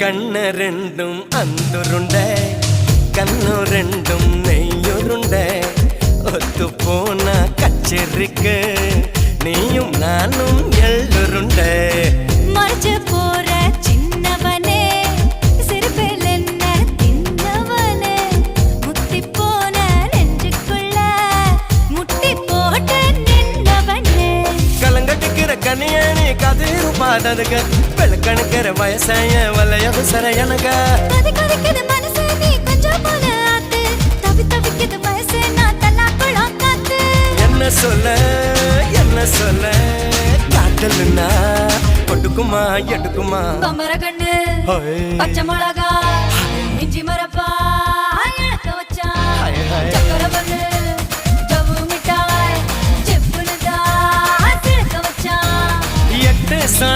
கண்ண ரெண்டும் அந்துருண்ட கண்ணு ரெண்டும் நெய்யுருண்ட. ஒத்து போன கச்சேரிக்கு நீயும் நானும் எள்ளுருண்ட. ஆத்து. தவி தவிக்குது வயசு நான் தல்லாக்குளம் காத்து என்ன சொல்ல என்ன சொல்ல காட்டலுன்னா கொடுக்குமா எடுக்குமா? கண்ணு. பச்சை மிளகா